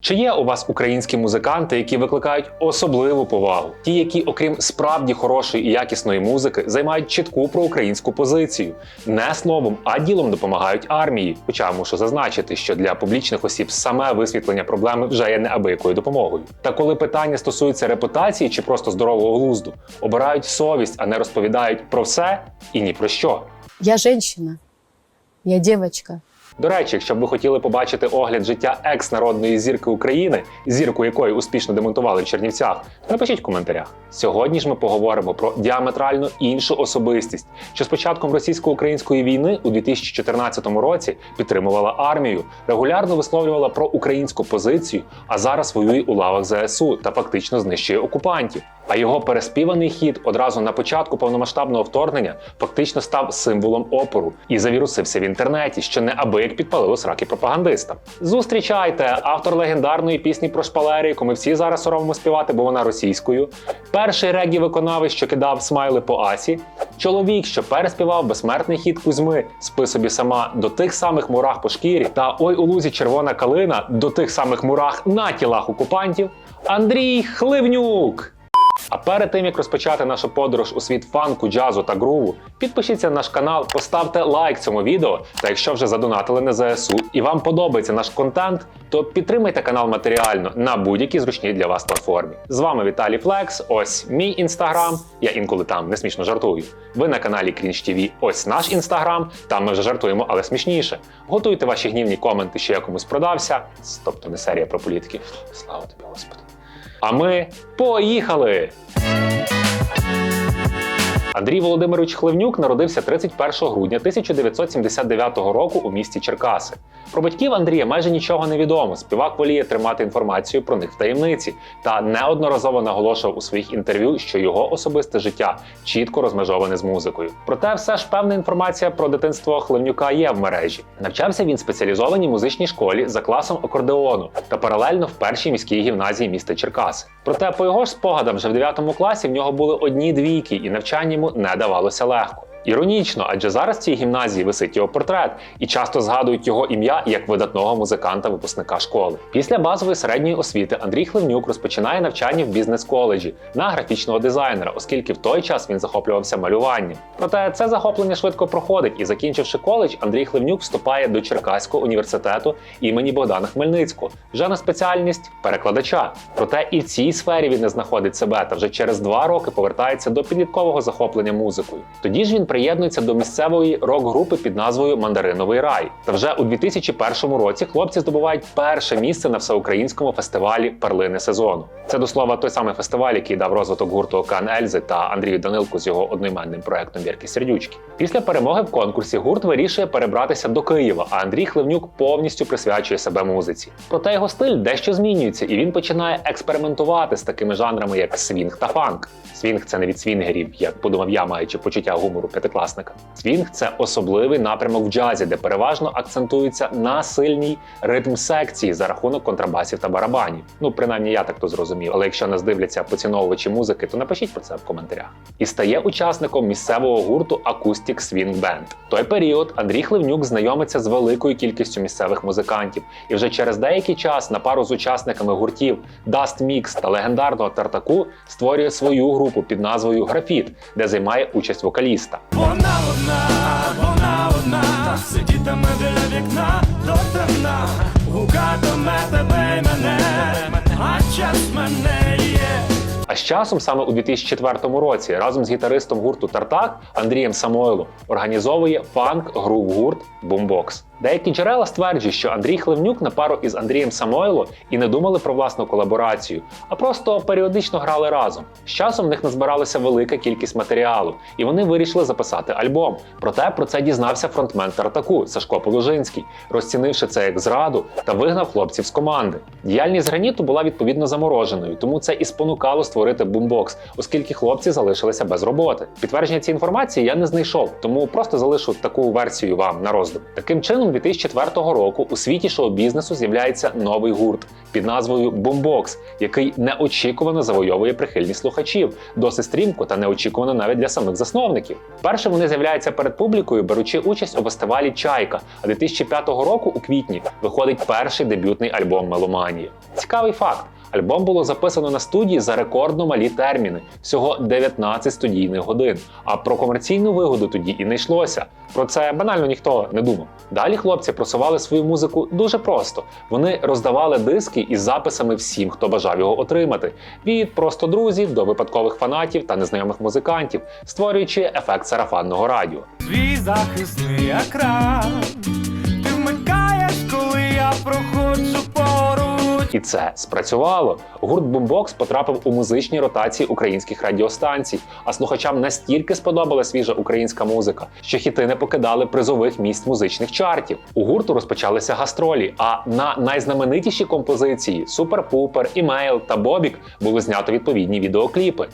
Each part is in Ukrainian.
Чи є у вас українські музиканти, які викликають особливу повагу? Ті, які, окрім справді хорошої і якісної музики, займають чітку проукраїнську позицію, не словом, а ділом допомагають армії. Хоча мушу зазначити, що для публічних осіб саме висвітлення проблеми вже є неабиякою допомогою. Та коли питання стосується репутації чи просто здорового глузду, обирають совість, а не розповідають про все і ні про що. Я женщина. Я девочка. До речі, якщо б ви хотіли побачити огляд життя екс-народної зірки України, зірку якої успішно демонтували в Чернівцях, напишіть в коментарях. Сьогодні ж ми поговоримо про діаметрально іншу особистість, що з початком російсько-української війни у 2014 році підтримувала армію, регулярно висловлювала про українську позицію, а зараз воює у лавах ЗСУ та фактично знищує окупантів. А його переспіваний хід одразу на початку повномасштабного вторгнення фактично став символом опору і завірусився в інтернеті, що неабияк підпалило сраки пропагандистам. Зустрічайте автор легендарної пісні про шпалери, яку ми всі зараз соромимо співати, бо вона російською. Перший регі виконавець, що кидав смайли по асі. Чоловік, що переспівав безсмертний хід Кузьми, спи собі сама до тих самих мурах по шкірі, та ой у лузі червона калина до тих самих мурах на тілах окупантів. Андрій Хливнюк. А перед тим як розпочати нашу подорож у світ фанку, джазу та груву, підпишіться на наш канал, поставте лайк цьому відео. Та якщо вже задонатили на ЗСУ і вам подобається наш контент, то підтримайте канал матеріально на будь-якій зручній для вас платформі. З вами Віталій Флекс. Ось мій інстаграм. Я інколи там не смішно жартую. Ви на каналі Крінж ТВ. Ось наш інстаграм. Там ми вже жартуємо, але смішніше. Готуйте ваші гнівні коменти, що я комусь продався. Тобто не серія про політики. Слава тобі, Господи. А ми поїхали! Андрій Володимирович Хливнюк народився 31 грудня 1979 року у місті Черкаси. Про батьків Андрія майже нічого не відомо. Співак воліє тримати інформацію про них в таємниці та неодноразово наголошував у своїх інтерв'ю, що його особисте життя чітко розмежоване з музикою. Проте, все ж певна інформація про дитинство Хливнюка є в мережі. Навчався він в спеціалізованій музичній школі за класом акордеону та паралельно в першій міській гімназії міста Черкаси. Проте, по його ж спогадам, вже в 9 класі в нього були одні двійки, і навчання йому не давалося легко. Іронічно, адже зараз в цій гімназії висить його портрет, і часто згадують його ім'я як видатного музиканта-випускника школи. Після базової середньої освіти Андрій Хливнюк розпочинає навчання в бізнес-коледжі на графічного дизайнера, оскільки в той час він захоплювався малюванням. Проте це захоплення швидко проходить, і закінчивши коледж, Андрій Хливнюк вступає до Черкаського університету імені Богдана Хмельницького, вже на спеціальність перекладача. Проте і в цій сфері він не знаходить себе та вже через два роки повертається до підліткового захоплення музикою. Тоді ж він приєднується до місцевої рок-групи під назвою Мандариновий рай. Та вже у 2001 році хлопці здобувають перше місце на всеукраїнському фестивалі Перлини сезону. Це до слова той самий фестиваль, який дав розвиток гурту Океан Ельзи та Андрію Данилку з його одноіменним проектом Вірки Сердючки. Після перемоги в конкурсі гурт вирішує перебратися до Києва, а Андрій Хливнюк повністю присвячує себе музиці. Проте його стиль дещо змінюється, і він починає експериментувати з такими жанрами, як свінг та фанк. Свінг це не від свінгерів, як подумав я, маючи почуття гумору п'ятикласника. Свінг це особливий напрямок в джазі, де переважно акцентується на сильній ритм секції за рахунок контрабасів та барабанів. Ну, принаймні, я так то зрозумів. Але якщо нас дивляться поціновувачі музики, то напишіть про це в коментарях. І стає учасником місцевого гурту Acoustic Swing Band. В той період Андрій Хливнюк знайомиться з великою кількістю місцевих музикантів, і вже через деякий час на пару з учасниками гуртів Dust Mix та легендарного Тартаку створює свою групу під назвою Графіт, де займає участь вокаліста. Вона одна, вона одна, сидітиме біля вікна до темна, гукатиме тебе й мене, а час мене є. А з часом, саме у 2004 році, разом з гітаристом гурту Тартак Андрієм Самойлом організовує фанк-груп гурт Boombox. Деякі джерела стверджують, що Андрій Хливнюк на пару із Андрієм Самойло і не думали про власну колаборацію, а просто періодично грали разом. З часом в них назбиралася велика кількість матеріалу, і вони вирішили записати альбом. Проте про це дізнався фронтмен Тартаку Сашко Положинський, розцінивши це як зраду та вигнав хлопців з команди. Діяльність граніту була відповідно замороженою, тому це і спонукало створити бумбокс, оскільки хлопці залишилися без роботи. Підтвердження цієї інформації я не знайшов, тому просто залишу таку версію вам на роздум. Таким чином. Початком 2004 року у світі шоу-бізнесу з'являється новий гурт під назвою Boombox, який неочікувано завойовує прихильність слухачів, досить стрімко та неочікувано навіть для самих засновників. Першим вони з'являються перед публікою, беручи участь у фестивалі Чайка. А 2005 року у квітні виходить перший дебютний альбом Меломанії. Цікавий факт. Альбом було записано на студії за рекордно малі терміни всього 19 студійних годин. А про комерційну вигоду тоді і не йшлося. Про це банально ніхто не думав. Далі хлопці просували свою музику дуже просто. Вони роздавали диски із записами всім, хто бажав його отримати, від просто друзів до випадкових фанатів та незнайомих музикантів, створюючи ефект сарафанного радіо. Свій захисний екран. Ти вмикаєш, коли я проходжу. І це спрацювало. Гурт Boombox потрапив у музичні ротації українських радіостанцій, а слухачам настільки сподобала свіжа українська музика, що хіти не покидали призових місць музичних чартів. У гурту розпочалися гастролі. А на найзнаменитіші композиції Супер-Пупер, Імейл та Бобік було знято відповідні відеокліпи.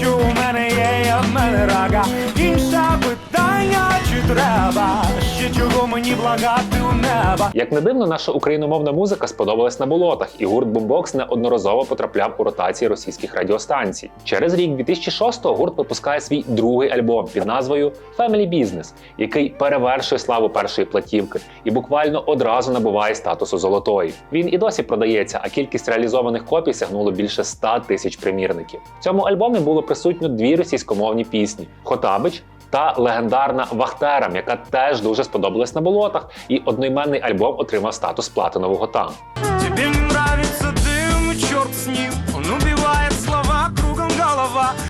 Що мене є, в мене рага. Інше питання, чи треба ще чого мені благати у неба. Як не дивно, наша україномовна музика сподобалась на болотах, і гурт Boombox неодноразово потрапляв у ротації російських радіостанцій. Через рік 2006-го гурт випускає свій другий альбом під назвою Family Business, який перевершує славу першої платівки і буквально одразу набуває статусу золотої. Він і досі продається, а кількість реалізованих копій сягнуло більше 100 тисяч примірників. В цьому альбомі було присутньо дві російськомовні пісні: Хотабич та легендарна Вахтерам, яка теж дуже сподобалась на болотах, і одноіменний альбом отримав статус платинового там. Тобі нравиться дим, чорт черт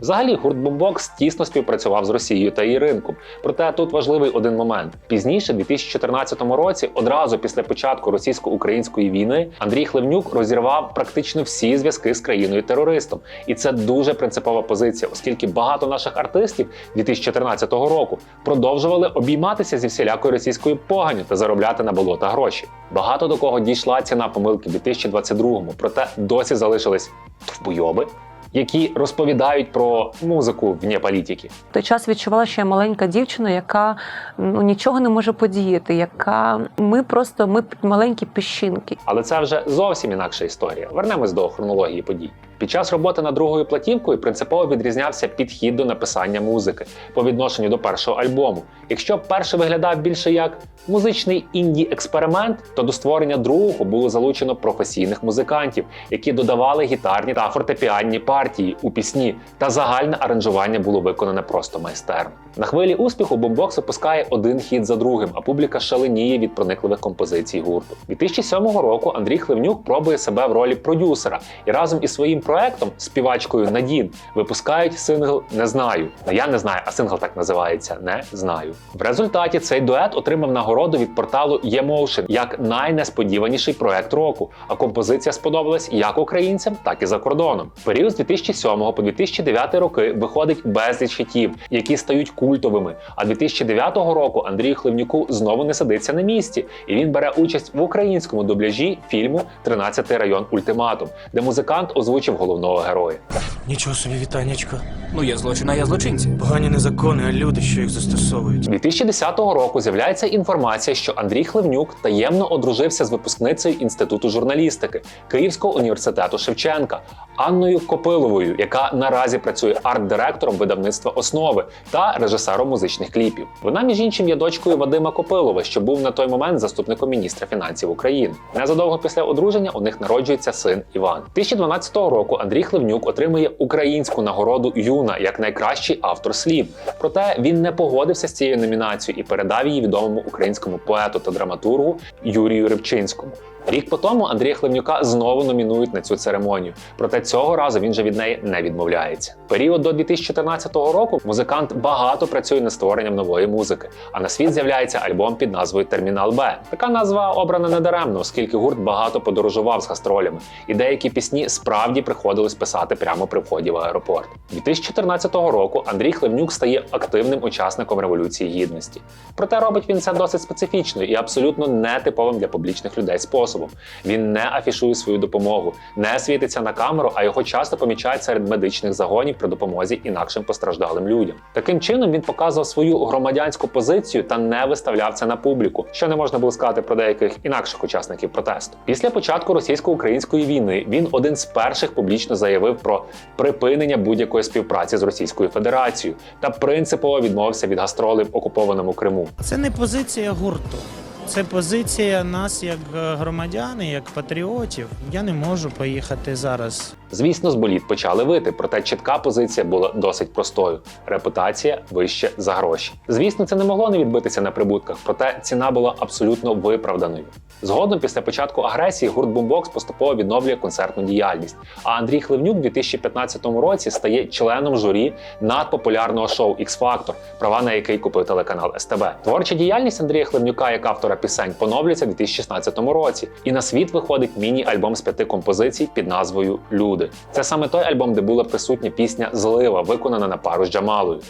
Взагалі, гурт Boombox тісно співпрацював з Росією та її ринком. Проте тут важливий один момент. Пізніше, у 2014 році, одразу після початку російсько-української війни, Андрій Хливнюк розірвав практично всі зв'язки з країною терористом. І це дуже принципова позиція, оскільки багато наших артистів 2014 року продовжували обійматися зі всілякою російською поганю та заробляти на болота гроші. Багато до кого дійшла ціна помилки в 2022-му, проте досі залишились товбойоби, які розповідають про музику вне політики. В той час відчувала, що я маленька дівчина, яка ну нічого не може подіяти, яка ми просто ми маленькі піщинки. Але це вже зовсім інакша історія. Вернемось до хронології подій. Під час роботи над другою платівкою принципово відрізнявся підхід до написання музики по відношенню до першого альбому. Якщо перший виглядав більше як музичний інді-експеримент, то до створення другого було залучено професійних музикантів, які додавали гітарні та фортепіанні партії у пісні, та загальне аранжування було виконане просто майстерно. На хвилі успіху Бомбокс випускає один хіт за другим, а публіка шаленіє від проникливих композицій гурту. 2007 року Андрій Хливнюк пробує себе в ролі продюсера і разом із своїм проектом, співачкою Надін, випускають сингл Не знаю. Ну я не знаю, а сингл так називається Не знаю. В результаті цей дует отримав нагороду від порталу Emotion як найнесподіваніший проект року. А композиція сподобалась як українцям, так і за кордоном. Період з 2007 по 2009 роки виходить безліч хітів, які стають культовими. А 2009 року Андрію Хливнюку знову не сидиться на місці, і він бере участь в українському дубляжі фільму «13 район ультиматум, де музикант озвучив головного героя. Нічого собі вітаннячко. Ну, є злочин, а є злочинці. Погані не закони, а люди, що їх застосовують. 2010 року з'являється інформація, що Андрій Хливнюк таємно одружився з випускницею інституту журналістики Київського університету Шевченка Анною Копиловою, яка наразі працює арт-директором видавництва основи та режисером музичних кліпів. Вона, між іншим, є дочкою Вадима Копилова, що був на той момент заступником міністра фінансів України. Незадовго після одруження у них народжується син Іван. 2012 року Андрій Хливнюк отримує українську нагороду Юна як найкращий автор слів. Проте він не погодився з цією номінацією і передав її відомому українському поету та драматургу Юрію Рибчинському. Рік по тому Андрія Хливнюка знову номінують на цю церемонію. Проте цього разу він же від неї не відмовляється. Період до 2014 року музикант багато працює над створенням нової музики. А на світ з'являється альбом під назвою Термінал Б. Така назва обрана недаремно, оскільки гурт багато подорожував з гастролями, і деякі пісні справді приходилось писати прямо при вході в аеропорт. 2014 року Андрій Хливнюк стає активним учасником революції гідності. Проте робить він це досить специфічно і абсолютно нетиповим для публічних людей способом. Способом. Він не афішує свою допомогу, не світиться на камеру, а його часто помічають серед медичних загонів при допомозі інакшим постраждалим людям. Таким чином він показував свою громадянську позицію та не виставляв це на публіку, що не можна було сказати про деяких інакших учасників протесту. Після початку російсько-української війни він один з перших публічно заявив про припинення будь-якої співпраці з Російською Федерацією та принципово відмовився від гастролей в окупованому Криму. Це не позиція гурту. Це позиція нас як е, громадян, як патріотів. Я не можу поїхати зараз Звісно, з боліт почали вити, проте чітка позиція була досить простою: репутація вище за гроші. Звісно, це не могло не відбитися на прибутках, проте ціна була абсолютно виправданою. Згодом, після початку агресії, гурт Бумбокс поступово відновлює концертну діяльність. А Андрій Хливнюк у 2015 році стає членом журі надпопулярного шоу x Factor, права на який купив телеканал СТБ. Творча діяльність Андрія Хливнюка як автора пісень поновлюється у 2016 році, і на світ виходить міні-альбом з п'яти композицій під назвою Люди. Це саме той альбом, де була присутня пісня Злива, виконана на пару з Джамалою.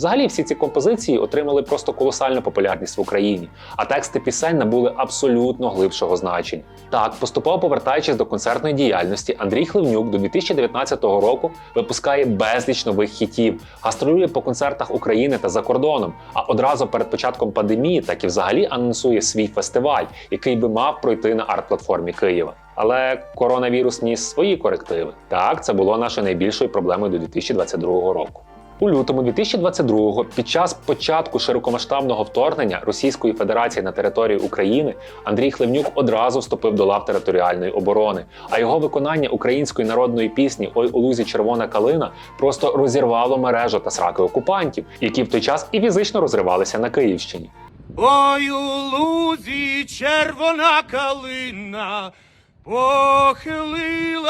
Взагалі, всі ці композиції отримали просто колосальну популярність в Україні, а тексти пісень набули абсолютно глибшого значення. Так, поступово повертаючись до концертної діяльності, Андрій Хливнюк до 2019 року випускає безліч нових хітів, гастролює по концертах України та за кордоном. А одразу перед початком пандемії так і взагалі анонсує свій фестиваль, який би мав пройти на арт-платформі Києва. Але коронавірус ніс свої корективи. Так, це було нашою найбільшою проблемою до 2022 року. У лютому 2022-го, під час початку широкомасштабного вторгнення Російської Федерації на територію України, Андрій Хливнюк одразу вступив до лав територіальної оборони. А його виконання української народної пісні Ой у лузі червона калина просто розірвало мережу та сраки окупантів, які в той час і фізично розривалися на Київщині. Ой у лузі червона калина похилилася.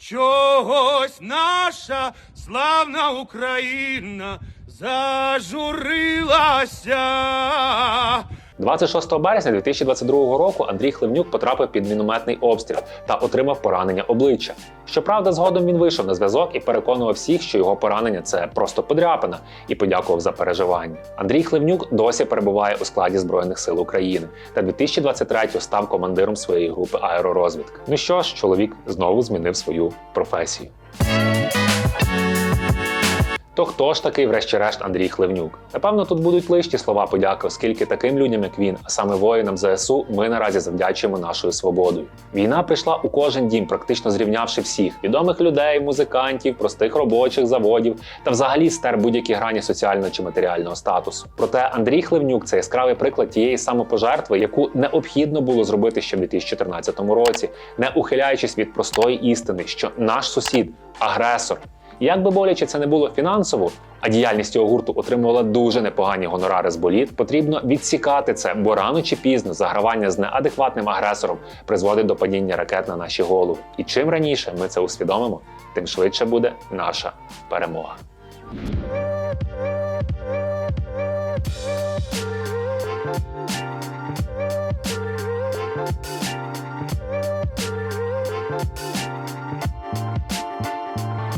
Чогось наша славна Україна зажурилася. 26 березня 2022 року Андрій Хливнюк потрапив під мінометний обстріл та отримав поранення обличчя. Щоправда, згодом він вийшов на зв'язок і переконував всіх, що його поранення це просто подряпина, і подякував за переживання. Андрій Хливнюк досі перебуває у складі Збройних сил України та 2023 став командиром своєї групи аеророзвідки. Ну що ж, чоловік знову змінив свою професію. То хто ж такий, врешті-решт, Андрій Хливнюк? Напевно, тут будуть лишні слова подяки, оскільки таким людям, як він, а саме воїнам ЗСУ, ми наразі завдячуємо нашою свободою. Війна прийшла у кожен дім, практично зрівнявши всіх відомих людей, музикантів, простих робочих заводів та взагалі стер будь-які грані соціального чи матеріального статусу. Проте Андрій Хливнюк це яскравий приклад тієї самопожертви, яку необхідно було зробити ще в 2014 році, не ухиляючись від простої істини, що наш сусід агресор. Як би боляче це не було фінансово, а діяльність цього гурту отримувала дуже непогані гонорари з боліт, потрібно відсікати це, бо рано чи пізно загравання з неадекватним агресором призводить до падіння ракет на наші голови. І чим раніше ми це усвідомимо, тим швидше буде наша перемога.